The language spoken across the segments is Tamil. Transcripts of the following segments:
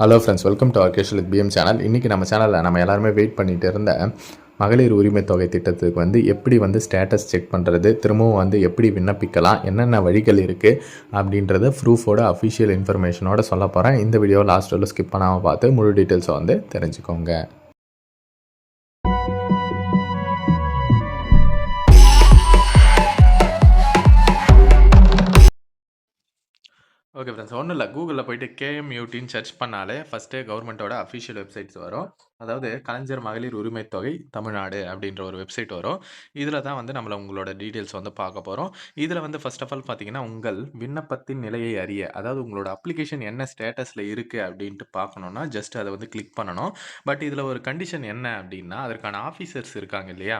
ஹலோ ஃப்ரெண்ட்ஸ் வெல்கம் டு அகேஷல் பிஎம் சேனல் இன்றைக்கி நம்ம சேனலில் நம்ம எல்லாருமே வெயிட் பண்ணிகிட்டு இருந்த மகளிர் உரிமை தொகை திட்டத்துக்கு வந்து எப்படி வந்து ஸ்டேட்டஸ் செக் பண்ணுறது திரும்பவும் வந்து எப்படி விண்ணப்பிக்கலாம் என்னென்ன வழிகள் இருக்குது அப்படின்றத ப்ரூஃபோட அஃபிஷியல் இன்ஃபர்மேஷனோட சொல்ல போகிறேன் இந்த வீடியோ லாஸ்ட் வரலும் ஸ்கிப் பண்ணாமல் பார்த்து முழு டீட்டெயில்ஸை வந்து தெரிஞ்சுக்கோங்க. ஓகே ஃப்ரெண்ட்ஸ் ஒன்றும் இல்லை. கூகுளில் போயிட்டு கேஎம்யூடின்னு சர்ச் பண்ணாலே ஃபஸ்ட்டு கவர்மெண்ட்டோட அஃபிஷியல் வெப்சைட்ஸ் வரும். அதாவது கலைஞர் மகளிர் உரிமை தொகை தமிழ்நாடு அப்படின்ற ஒரு வெப்சைட் வரும். இதில் தான் வந்து நம்மளை உங்களோட டீட்டெயில்ஸ் வந்து பார்க்க போகிறோம் இதில் வந்து ஃபர்ஸ்ட் ஆஃப் ஆல் பார்த்தீங்கன்னா உங்கள் விண்ணப்பத்தின் நிலையை அறிய அதாவது உங்களோட அப்ளிகேஷன் என்ன ஸ்டேட்டஸில் இருக்குது அப்படின்ட்டு பார்க்கணுன்னா ஜஸ்ட் அதை வந்து கிளிக் பண்ணணும். பட் இதில் ஒரு கண்டிஷன் என்ன அப்படின்னா அதற்கான ஆஃபீஸர்ஸ் இருக்காங்க இல்லையா?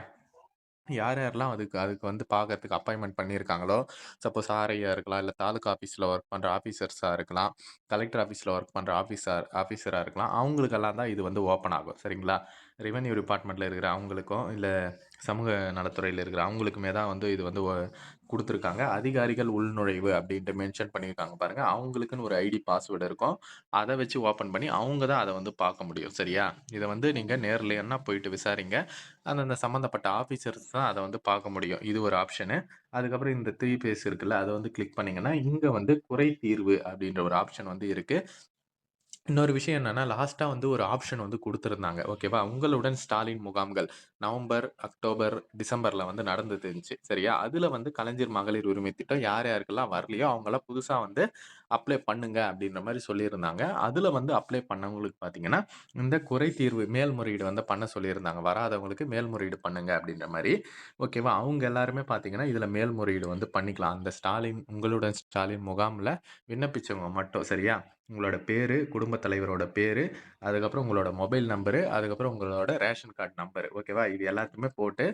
யார் யாரெல்லாம் அதுக்கு அதுக்கு வந்து பார்க்கறதுக்கு அப்பாயின்மெண்ட் பண்ணியிருக்காங்களோ சப்போஸ் ஆர்ஐயா இருக்கலாம் இல்லை தாலுக்கா ஆஃபீஸில் ஒர்க் பண்ணுற ஆஃபீஸர்ஸாக இருக்கலாம் கலெக்டர் ஆஃபீஸில் ஒர்க் பண்ணுற ஆஃபீஸர் ஆஃபீஸராக இருக்கலாம் அவங்களுக்கெல்லாம் தான் இது வந்து ஓப்பன் ஆகும் சரிங்களா? ரெவென்யூ டிபார்ட்மெண்ட்டில் இருக்கிற அவங்களுக்கும் இல்லை சமூக நலத்துறையில் இருக்கிற அவங்களுக்குமே தான் வந்து இது வந்து ஒ- கொடுத்துருக்காங்க. அதிகாரிகள் உள்நுழைவு அப்படின்ட்டு மென்ஷன் பண்ணியிருக்காங்க பாருங்க. அவங்களுக்குன்னு ஒரு ஐடி பாஸ்வேர்டு இருக்கும். அதை வச்சு ஓப்பன் பண்ணி அவங்க தான் அதை வந்து பார்க்க முடியும். சரியா? இதை வந்து நீங்கள் நேர்லைன்னா போயிட்டு விசாரிங்க. அந்தந்த சம்மந்தப்பட்ட ஆஃபீஸர்ஸ் தான் அதை வந்து பார்க்க முடியும். இது ஒரு ஆப்ஷனு அதுக்கப்புறம் இந்த த்ரீ பேஸ் இருக்குல்ல அதை வந்து கிளிக் பண்ணீங்கன்னா இங்கே வந்து குறை தீர்வு அப்படின்ற ஒரு ஆப்ஷன் வந்து இருக்குது இன்னொரு விஷயம் என்னன்னா லாஸ்ட்டாக வந்து ஒரு ஆப்ஷன் வந்து கொடுத்துருந்தாங்க. ஓகேவா? உங்களுடன் ஸ்டாலின் முகாம்கள் நவம்பர் அக்டோபர் டிசம்பரில் வந்து நடந்தது இருந்துச்சு. சரியா? அதில் வந்து கலைஞர் மகளிர் உரிமை திட்டம் யார் யாருக்கெல்லாம் வரலையோ அவங்களாம் புதுசாக வந்து அப்ளை பண்ணுங்க அப்படின்ற மாதிரி சொல்லியிருந்தாங்க. அதில் வந்து அப்ளை பண்ணவங்களுக்கு பார்த்தீங்கன்னா இந்த குறை தீர்வு மேல்முறையீடு வந்து பண்ண சொல்லியிருந்தாங்க. வராதவங்களுக்கு மேல்முறையீடு பண்ணுங்க அப்படின்ற மாதிரி ஓகேவா? அவங்க எல்லாருமே பார்த்தீங்கன்னா இதில் மேல்முறையீடு வந்து பண்ணிக்கலாம். அந்த ஸ்டாலின் உங்களுடன் ஸ்டாலின் முகாமில் விண்ணப்பிச்சவங்க மட்டும். சரியா? உங்களோட பேர் குடும்பத் தலைவரோட பேர் அதுக்கப்புறம் உங்களோட மொபைல் நம்பரு அதுக்கப்புறம் உங்களோட ரேஷன் கார்டு நம்பரு. ஓகேவா இது எல்லாத்தையுமே போட்டு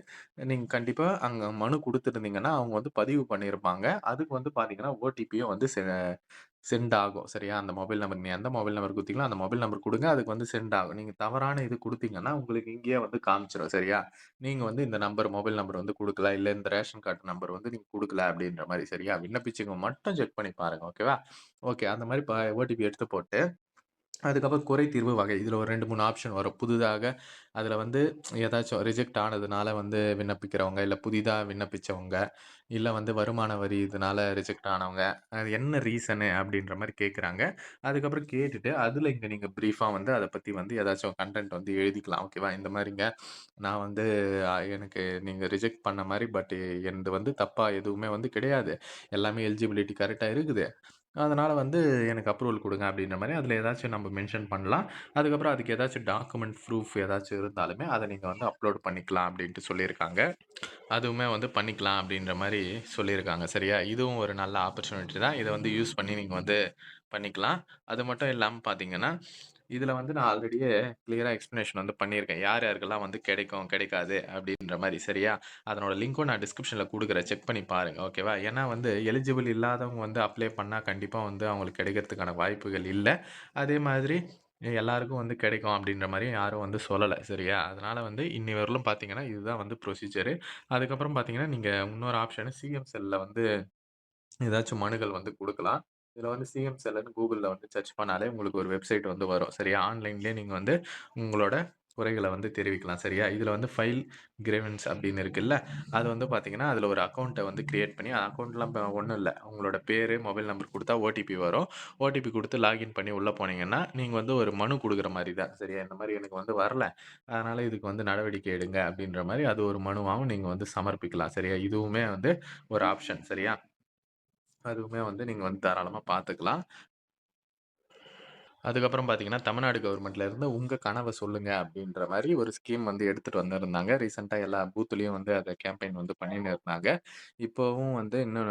நீங்கள் கண்டிப்பாக அங்கே மனு கொடுத்துருந்தீங்கன்னா அவங்க வந்து பதிவு பண்ணியிருப்பாங்க அதுக்கு வந்து பார்த்தீங்கன்னா ஓடிபியும் வந்து சென்ட் ஆகும். சரியா? அந்த மொபைல் நம்பர் நீ எந்த மொபைல் நம்பர் கொடுத்தீங்களோ அந்த மொபைல் நம்பர் கொடுங்க. அதுக்கு வந்து சென்ட் ஆகும். நீங்கள் தவறான இது கொடுத்தீங்கன்னா உங்களுக்கு இங்கேயே வந்து காமிச்சிடும் சரியா? நீங்கள் வந்து இந்த நம்பர் மொபைல் நம்பர் வந்து கொடுக்கல இல்லை இந்த ரேஷன் கார்டு நம்பர் வந்து நீங்கள் கொடுக்கல அப்படின்ற மாதிரி சரியா? விண்ணப்பிச்சுங்க. மட்டும் செக் பண்ணி பாருங்க. ஓகேவா ஓகே அந்த மாதிரி ஓடிபி எடுத்து போட்டு அதுக்கப்புறம் குறை தீர்வு வகை. இதில் ஒரு ரெண்டு மூணு ஆப்ஷன் வரும். புதுதாக அதில் வந்து ஏதாச்சும் ரிஜெக்ட் ஆனதுனால வந்து விண்ணப்பிக்கிறவங்க இல்லை புதிதாக விண்ணப்பிச்சவங்க இல்லை வந்து வருமான வரி இதனால ரிஜெக்ட் ஆனவங்க அது என்ன ரீசனு அப்படின்ற மாதிரி கேட்குறாங்க அதுக்கப்புறம் கேட்டுட்டு அதில் இங்கே நீங்கள் ப்ரீஃபாக வந்து அதை பற்றி வந்து ஏதாச்சும் கண்டென்ட் வந்து எழுதிக்கலாம். ஓகேவா இந்த மாதிரிங்க. நான் வந்து எனக்கு நீங்கள் ரிஜெக்ட் பண்ண மாதிரி பட் எனது வந்து தப்பாக எதுவுமே வந்து கிடையாது. எல்லாமே எலிஜிபிலிட்டி கரெக்டாக இருக்குது. அதனால் வந்து எனக்கு அப்ரூவல் கொடுங்க அப்படின்ற மாதிரி அதில் ஏதாச்சும் நம்ம மென்ஷன் பண்ணலாம். அதுக்கப்புறம் அதுக்கு ஏதாச்சும் டாக்குமெண்ட் ப்ரூஃப் ஏதாச்சும் இருந்தாலுமே அதை நீங்கள் வந்து அப்லோட் பண்ணிக்கலாம் அப்படின்ட்டு சொல்லியிருக்காங்க. அதுவுமே வந்து பண்ணிக்கலாம் அப்படின்ற மாதிரி சொல்லியிருக்காங்க. சரியா? இதுவும் ஒரு நல்ல ஆப்பர்ச்சுனிட்டி தான். இதை வந்து யூஸ் பண்ணி நீங்கள் வந்து பண்ணிக்கலாம். அது மட்டும் இல்லாமல் பார்த்தீங்கன்னா இதில் வந்து நான் ஆல்ரெடியே கிளியராக எக்ஸ்ப்ளனேஷன் வந்து பண்ணியிருக்கேன். யார் யாருக்கெல்லாம் வந்து கிடைக்கும் கிடைக்காது அப்படின்ற மாதிரி சரியா? அதனோட லிங்க்கும் நான் டிஸ்கிரிப்ஷனில் கொடுக்குறேன். செக் பண்ணி பாருங்கள் ஓகேவா ஏன்னா வந்து எலிஜிபிள் இல்லாதவங்க வந்து அப்ளை பண்ணால் கண்டிப்பாக வந்து அவங்களுக்கு கிடைக்கிறதுக்கான வாய்ப்புகள் இல்லை. அதே மாதிரி எல்லாருக்கும் வந்து கிடைக்கும் அப்படின்ற மாதிரி யாரும் வந்து சொல்லலை சரியா? அதனால் வந்து இன்னி வரலும் பார்த்தீங்கன்னா இதுதான் வந்து ப்ரொசீஜரு அதுக்கப்புறம் பார்த்தீங்கன்னா நீங்கள் இன்னொரு ஆப்ஷனு சிஎம் செல்லில் வந்து ஏதாச்சும் மனுகள் வந்து கொடுக்கலாம். இதில் வந்து சிஎம் செல்லுன்னு கூகுள்ல வந்து சர்ச் பண்ணாலே உங்களுக்கு ஒரு வெப்சைட் வந்து வரும். சரியா? ஆன்லைன்லயே நீங்க வந்து உங்களோட குறைகள வந்து தெரிவிக்கலாம். சரியா? இதில் வந்து ஃபைல் கிரீவன்ஸ் அப்படின்னு இருக்குல்ல, அது வந்து பார்த்தீங்கன்னா, அதில் ஒரு அக்கவுண்ட்ட வந்து கிரியேட் பண்ணி அக்கவுண்ட்லாம் இப்போ ஒண்ணும் இல்ல. உங்களோட பேரு, மொபைல் நம்பர் குடுத்தா ஓடிபி வரும். ஓடிபி குடுத்து லாகின் பண்ணி உள்ள போனீங்கன்னா, நீங்க வந்து ஒரு மனு குடுக்குற மாரி தான். சரியா? இந்த மாரி எனக்கு வந்து வரல. அதனால இதுக்கு வந்து நடவடிக்கை எடுங்க அப்படின்ற மாரி அது ஒரு மனுவாவும் நீங்க வந்து சமர்ப்பிக்கலாம். சரியா? இதுவுமே வந்து ஒரு ஆப்ஷன். சரியா? அதுவுமே வந்து நீங்க வந்து தாராளமா பார்த்துக்கலாம். அதுக்கப்புறம் பார்த்தீங்கன்னா, தமிழ்நாடு கவர்மெண்ட்ல இருந்து உங்க கனவ சொல்லுங்க அப்படின்ற மாரி ஒரு ஸ்கீம் வந்து எடுத்துட்டு வந்திருந்தாங்க. ரீசென்ட்டா எல்லா பூத்துலேயும் வந்து அத கேம்பெயின் வந்து பண்ணின்னு இருந்தாங்க. இப்பவும் வந்து இன்னும்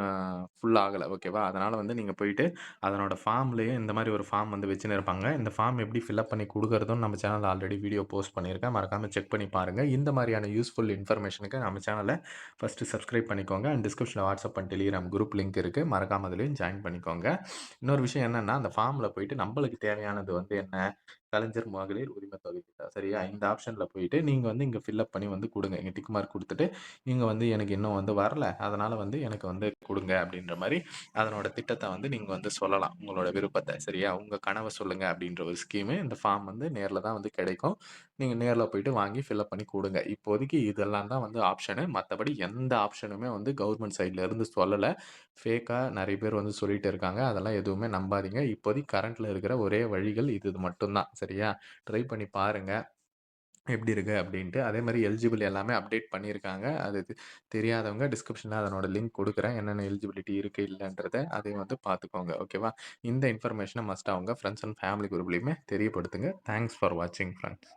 ஃபுல் ஆகல. ஓகேவா? அதனால வந்து நீங்க போயிட்டு அதனோட ஃபார்ம்லயே இந்த மாரி ஒரு ஃபார்ம் வந்து வச்சுன்னு இருப்பாங்க. இந்த ஃபார்ம் எப்படி ஃபில் அப் பண்ணி குடுக்குறதுன்னு நம்ம சேனல்ல ஆல்ரெடி வீடியோ போஸ்ட் பண்ணியிருக்கேன். மறக்காம செக் பண்ணி பாருங்க. இந்த மாரியான யூஸ்ஃபுல் இன்ஃபர்மேஷனுக்கு நம்ம சேனல ஃபர்ஸ்ட்டு சப்ஸ்கிரைப் பண்ணிக்கோங்க. அண்ட் டிஸ்கிரிப்ஷன்ல WhatsApp and Telegram group link இருக்கு. மறக்காம அதிலயும் ஜாயின் பண்ணிக்கோங்க. இன்னொரு விஷயம் என்னன்னா, அந்த ஃபார்ம்ல போயிட்டு நம்பளுக்கு தேவையானது வந்து என்ன? கலைஞர் மகளிர் உரிமை தொகை திட்டம். சரியா? இந்த ஆப்ஷனில் போயிட்டு நீங்கள் வந்து இங்கே ஃபில் அப் பண்ணி வந்து கொடுங்க இங்கே டிக் மார்க் கொடுத்துட்டு இங்க வந்து எனக்கு இன்னும் வந்து வரல. அதனால் வந்து எனக்கு வந்து கொடுங்க அப்படின்ற மாதிரி அதனோட திட்டத்தை வந்து நீங்கள் வந்து சொல்லலாம். உங்களோட விருப்பத்தை சரியா? உங்கள் கனவை சொல்லுங்கள் அப்படின்ற ஒரு ஸ்கீமு இந்த ஃபார்ம் வந்து நேரில் தான் வந்து கிடைக்கும். நீங்கள் நேரில் போயிட்டு வாங்கி ஃபில் அப் பண்ணி கொடுங்க இப்போதைக்கு இதெல்லாம் தான் வந்து ஆப்ஷனு. மற்றபடி எந்த ஆப்ஷனுமே வந்து கவர்மெண்ட் சைடில் இருந்து சொல்லலை ஃபேக்காக நிறைய பேர் வந்து சொல்லிட்டு இருக்காங்க. அதெல்லாம் எதுவுமே நம்பாதீங்க. இப்போதைக்கு கரண்ட்டில் இருக்கிற ஒரே வழிகள் இது மட்டும்தான் சரியா? ட்ரை பண்ணி பாருங்க. எப்படி இருக்கு அப்படின்ட்டு. அதே மாதிரி எலிஜிபிள் எல்லாமே அப்டேட் பண்ணியிருக்காங்க. அது தெரியாதவங்க டிஸ்கிரிப்ஷனில் அதனோட லிங்க் கொடுக்குறேன் என்னென்ன எலிஜிபிலிட்டி இருக்குது இல்லைன்றதை அதையும் வந்து பார்த்துக்கோங்க. ஓகேவா? இந்த இன்ஃபர்மேஷனை மஸ்ட் அவங்க ஃப்ரெண்ட்ஸ் அண்ட் ஃபேமிலி குரூப்லையுமே தெரியப்படுத்துங்க. தேங்க்ஸ் ஃபார் வாட்சிங் ஃப்ரெண்ட்ஸ்